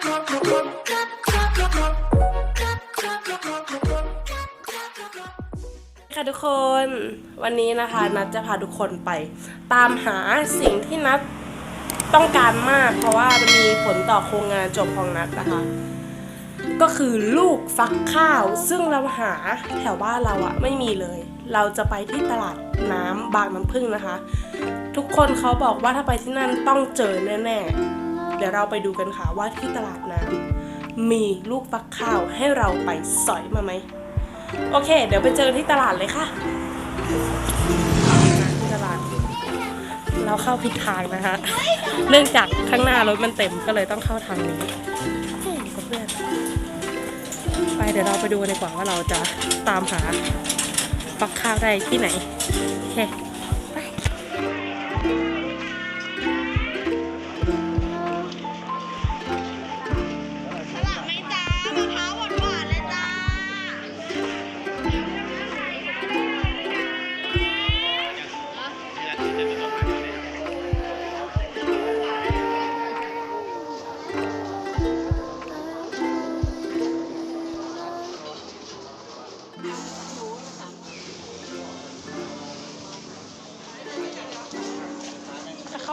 ค่ะทุกคนวันนี้นะคะนัดจะพาทุกคนไป ตามหาสิ่งที่นัดต้องการมาก เพราะว่ามันมีผลต่อโครงงานจบของนัดนะคะ ก็คือลูกฟักข้าว ซึ่งเราหาแถวบ้านเราอะไม่มีเลย เราจะไปที่ตลาดน้ำบางน้ำพึ่งนะคะ ทุกคนเขาบอกว่าถ้าไปที่นั่นต้องเจอแน่ๆ เดี๋ยวเราไปดูกันค่ะว่าที่ตลาดน้ำมีลูกฟักข้าวให้เราไปสอยมาไหม โอเค เดี๋ยวไปเจอที่ตลาดเลยค่ะที่ตลาด เราเข้าผิดทางนะคะ เนื่องจากข้างหน้ารถมันเต็มก็เลยต้องเข้าทางนี้เพื่อนไปเดี๋ยวเราไปดูดีกว่าว่าเราจะตามหาฟักข้าวได้ที่ไหนโอเค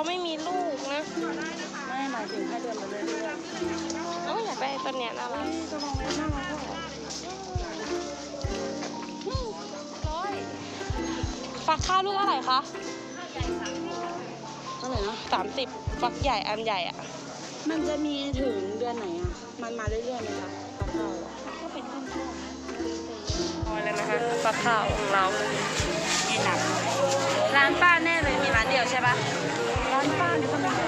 ไม่มีลูกนะ ไม่หมายถึงให้เดินมาเรื่อยเอ้าอยากได้ตัวเนี้ยน่ารักๆจะมองไว้หน้าเราก็ร้อยฟักข้าวลูกเท่าไหร่คะเท่าไหร่นะสามสิบฟักใหญ่อันใหญ่อะมันจะมีถึงเดือนไหนอะ มันมาเรื่อยๆไหมคะปลาเข้าอะก็เป็นต้นช่วงพอแล้วนะคะฟักข้าวของเรานี่หนักร้านป้าแน่เลยมีร้านเดียวใช่ปะ ร้านป้านี่ก็ไม่ได้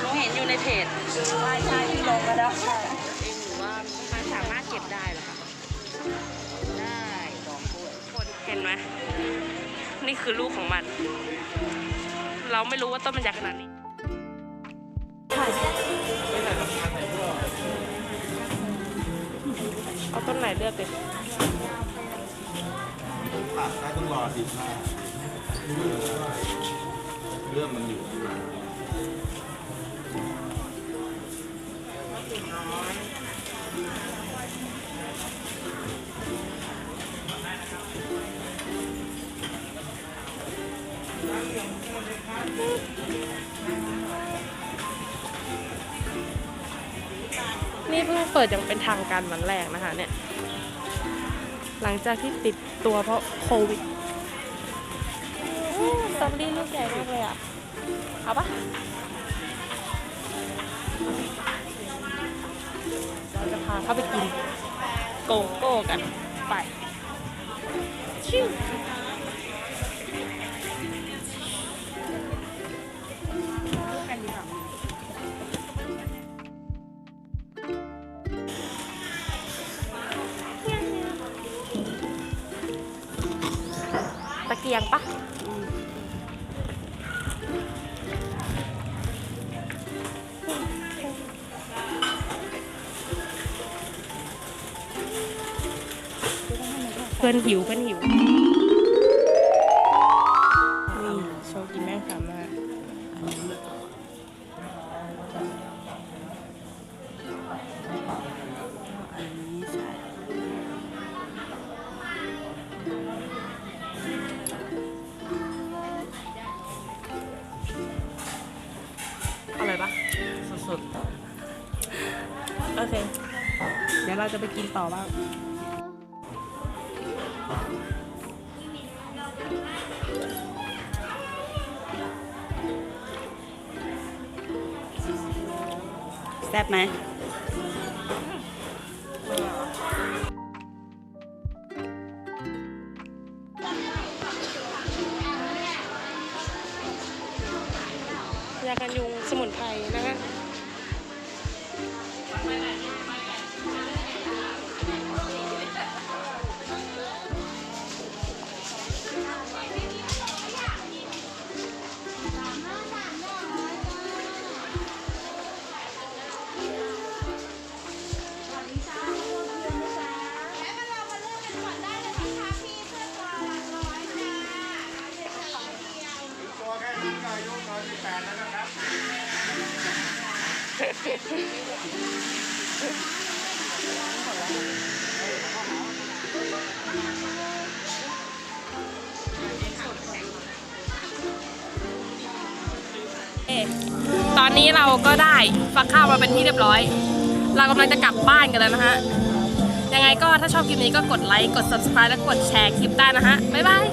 หนูเห็นอยู่ในเพจใช่ใช่ที่ลงมาแล้วค่เองหรือว่ามันสามารถเก็บได้เหรอคะได้ดอกกล้วยคนเห็นไหมนี่คือลูกของมัน เราไม่รู้ว่าต้นมันใหญ่ขนาดนี้เอาต้นไหนเลือกดิตัดได้ต้องรอสิบห้า รื่องมันอยู่นี่เพิ่งเปิดอย่างเป็นทางการวันแรกนะคะเนี่ย หลังจากที่ติดตัวเพราะโควิด สตรอเบอรี่ลูกใหญ่มากเลยอะ เอาปะเราจะพาเข้าไปกินโกโก้กัน ไป ชิวตะเกียงปะ เพื่อนหิวเพื่อนหิวนี่โชว์กินแม่งคำนะอร่อยปะสุดโอเค เดี๋ยวเราจะไปกินต่อบ้าง แซ่บไหมยากันยุงสมุนไพรนะคะ ตอนนี้เราก็ได้ฟักข้าวมาเป็นที่เรียบร้อย เรากำลังจะกลับบ้านกันแล้วนะฮะ ยังไงก็ถ้าชอบคลิปนี้ก็กดไลค์ กด subscribe และกดแชร์คลิปได้นะฮะ บ๊ายบาย